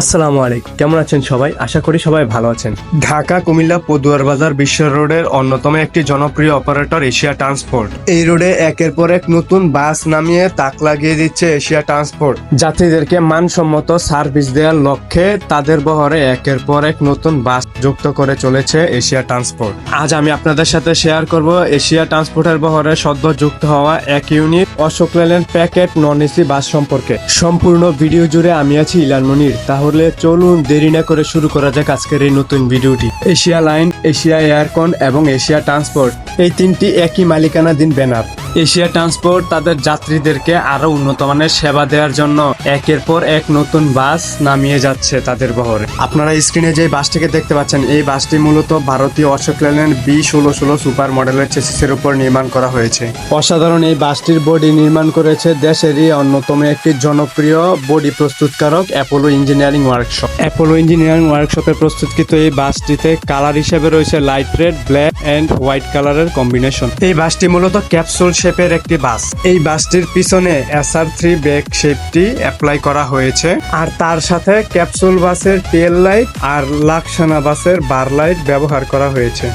আসসালামু আলাইকুম। কেমন আছেন সবাই? আশা করি সবাই ভালো আছেন। ঢাকা, কুমিল্লা, পদুয়ার বাজার বিশ্ব রোডের অন্যতম একটি জনপ্রিয় অপারেটর এশিয়া ট্রান্সপোর্ট। এই রোডে একের পর এক নতুন বাস নামিয়ে তাক লাগিয়ে দিচ্ছে এশিয়া ট্রান্সপোর্ট। যাত্রীদেরকে মানসম্মত সার্ভিস দেওয়ার লক্ষ্যে তাদের বহরে একের পর এক নতুন বাস যুক্ত করে চলেছে এশিয়া ট্রান্সপোর্ট। আজ আমি আপনাদের সাথে শেয়ার করব এশিয়া ট্রান্সপোর্টের বহরে সদ্য যুক্ত হওয়া এক unit Ashok Leyland packet non AC bus সম্পর্কে। সম্পূর্ণ ভিডিও জুড়ে আমি আছি ইলান মনির। তাহলে চলুন দেরি না করে শুরু করা যাক আজকের এই নতুন ভিডিওটি। এশিয়া লাইন, এশিয়া এয়ারকন এবং এশিয়া ট্রান্সপোর্ট, এই তিনটি একই মালিকানাধীন ব্যানার। এশিয়া ট্রান্সপোর্ট তাদের যাত্রীদেরকে আরও উন্নত মানের সেবা দেওয়ার জন্য একের পর এক নতুন বাস নামিয়ে যাচ্ছে তাদের বহরে। আপনারা স্ক্রিনে যে বাসটিকে দেখতে পাচ্ছেন এই বাসটি মূলত ভারতীয় অশোক লেল্যান্ড বি ষোলো ষোলো সুপার মডেলের চেসিসের উপর নির্মাণ করা হয়েছে। অসাধারণ এই বাসটির বডি নির্মাণ করেছে দেশেরই অন্যতম একটি জনপ্রিয় বডি প্রস্তুতকারক Apollo engineering workshop Apollo engineering ওয়ার্কশপে প্রস্তুতকৃত এই বাসটিতে কালার হিসেবে রয়েছে light red black and white কালারের কম্বিনেশন এই বাসটি মূলত ক্যাপসুল শেপের একটি বাস। এই বাসটির পিছনে এসআর থ্রি ব্যাক শেপটি অ্যাপ্লাই করা হয়েছে। আর তার সাথে ক্যাপসুল বাসের টেল লাইট আর লাক্সানা বাসের বার লাইট ব্যবহার করা হয়েছে।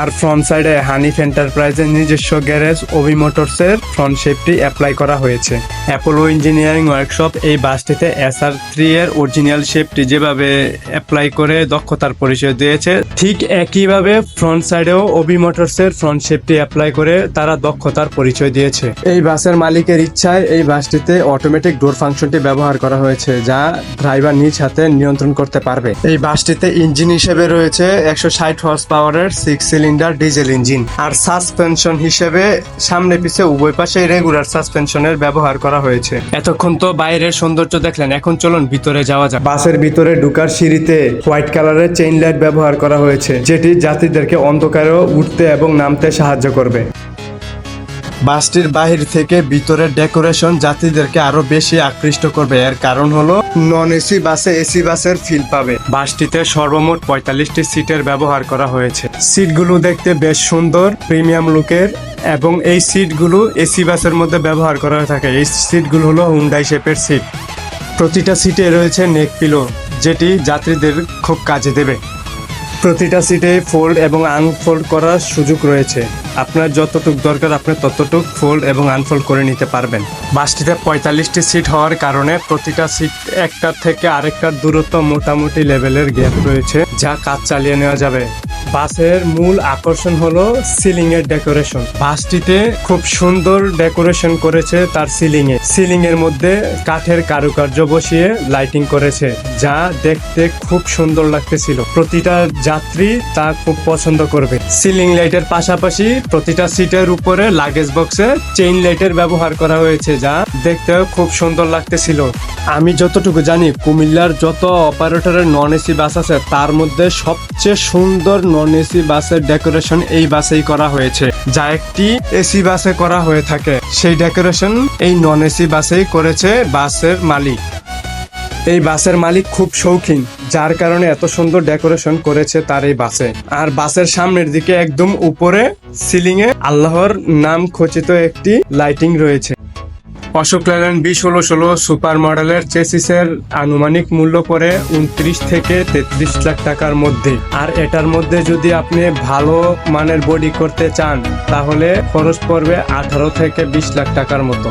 আর ফ্রন্ট সাইডে হানিফ এন্টারপ্রাইজের নিজস্ব গ্যারেজ ওভি মোটরসের ফ্রন্ট শেপটি অ্যাপ্লাই করা হয়েছে। অ্যাপোলো ইঞ্জিনিয়ারিং ওয়ার্কশপ এই বাসটিতে এস আর থ্রি এর অরিজিনাল শেপটি যেভাবে অ্যাপ্লাই করে দক্ষতার পরিচয় দিয়েছে, ঠিক একইভাবে ফ্রন্ট সাইডেও ওবি মোটরসের ফ্রন্ট শেপটি অ্যাপ্লাই করে তারা দক্ষতার পরিচয় দিয়েছে। এই বাসের মালিকের ইচ্ছায় এই বাসটিতে অটোমেটিক ডোর ফাংশনটি ব্যবহার করা হয়েছে, যা ড্রাইভার নিজ হাতে নিয়ন্ত্রণ করতে পারবে। এই বাসটিতে ইঞ্জিন হিসেবে রয়েছে একশো ষাট হর্স পাওয়ারের সিক্স সিলিন্ডার, ডিজেল ইঞ্জিন। আর সাসপেনশন হিসেবে সামনে পিছে উভয় পাশে রেগুলার সাসপেনশনের ব্যবহার করা হয়েছে। এতক্ষণ তো বাইরের সৌন্দর্য দেখলেন, এখন চলুন ভিতরে যাওয়া যাক। বাসের ভিতরে ঢুকার সিঁড়িতে হোয়াইট কালারের চেইন লাইট ব্যবহার করা হয়েছে, যেটি যাত্রীদেরকে অন্ধকারেও উঠতে এবং নামতে সাহায্য করবে। বাসটির বাহির থেকে ভিতরের ডেকোরেশন যাত্রীদেরকে আরও বেশি আকৃষ্ট করবে। এর কারণ হলো নন এসি বাসে এসি বাসের ফিল পাবে। বাসটিতে সর্বমোট পঁয়তাল্লিশটি সিটের ব্যবহার করা হয়েছে। সিটগুলো দেখতে বেশ সুন্দর, প্রিমিয়াম লুকের এবং এই সিটগুলো এসি বাসের মধ্যে ব্যবহার করা হয়ে থাকে। এই সিটগুলো হলো হুন্ডাই শেপের সিট। প্রতিটা সিটে রয়েছে নেক পিলো, যেটি যাত্রীদের খুব কাজে দেবে। প্রতিটা সিটে ফোল্ড এবং আনফোল্ড করার সুযোগ রয়েছে। আপনার যতটুক দরকার, আপনি ততটুক ফোল্ড এবং আনফোল্ড করে নিতে পারবেন। বাসটিতে পঁয়তাল্লিশটি সিট হওয়ার কারণে প্রতিটা সিট একটার থেকে আরেকটার দূরত্ব মোটামুটি লেভেলের গ্যাপ রয়েছে। যা কাজ চালিয়ে নেওয়া যাবে। বাসের মূল আকর্ষণ হলো সিলিং এর ডেকোরেশন। বাসটিতে খুব সুন্দর ডেকোরেশন করেছে তার সিলিং এ সিলিং এর মধ্যে কাঠের কারুকার্য বসিয়ে লাইটিং করেছে, যা দেখতে খুব সুন্দর লাগতেছিল। প্রতিটা যাত্রী তা খুব পছন্দ করবে। সিলিং লাইটের পাশাপাশি প্রতিটা সিটের উপরে লাগেজ বক্সে চেইন লাইটের ব্যবহার করা হয়েছে, যা দেখতেও খুব সুন্দর লাগতেছিল। আমি যতটুকু জানি, কুমিল্লার যত অপারেটরের নন এসি বাস আছে, তার মধ্যে সবচেয়ে সুন্দর নন এসি বাসের ডেকোরেশন এই বাসেই করা হয়েছে। যা একটি এসি বাসে করা হয়ে থাকে। সেই ডেকোরেশন এই নন এসি বাসেই করেছে বাসের মালিক। এই বাসের মালিক খুব শৌখিন, যার কারণে এত সুন্দর ডেকোরেশন করেছে তার এই বাসে। আর বাসের সামনের দিকে একদম উপরে সিলিং এ আল্লাহর নাম খচিত একটি লাইটিং রয়েছে। অশোক লেল্যান্ড বি ষোলো ষোলো সুপার মডেলের চেসিসের আনুমানিক মূল্য পড়ে উনত্রিশ থেকে তেত্রিশ লাখ টাকার মধ্যে। আর এটার মধ্যে যদি আপনি ভালো মানের বডি করতে চান, তাহলে খরচ পড়বে আঠারো থেকে বিশ লাখ টাকার মতো।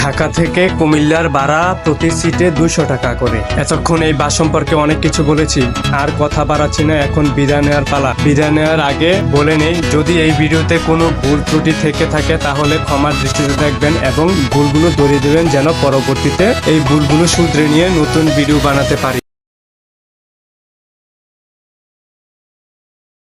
ঢাকা থেকে কুমিল্লার ভাড়া প্রতি সিটে দুশো টাকা করে। এতক্ষণ এই বাস সম্পর্কে অনেক কিছু বলেছি। আর কথা বাড়াচ্ছি না, এখন বিদায় নেওয়ার পালা। বিদায় নেওয়ার আগে বলে নেই, যদি এই ভিডিওতে কোনো ভুল ত্রুটি থেকে থাকে তাহলে ক্ষমার দৃষ্টিতে দেখবেন এবং ভুলগুলো ধরিয়ে দেবেন যেন পরবর্তীতে এই ভুলগুলো শুধরে নিয়ে নতুন ভিডিও বানাতে পারি।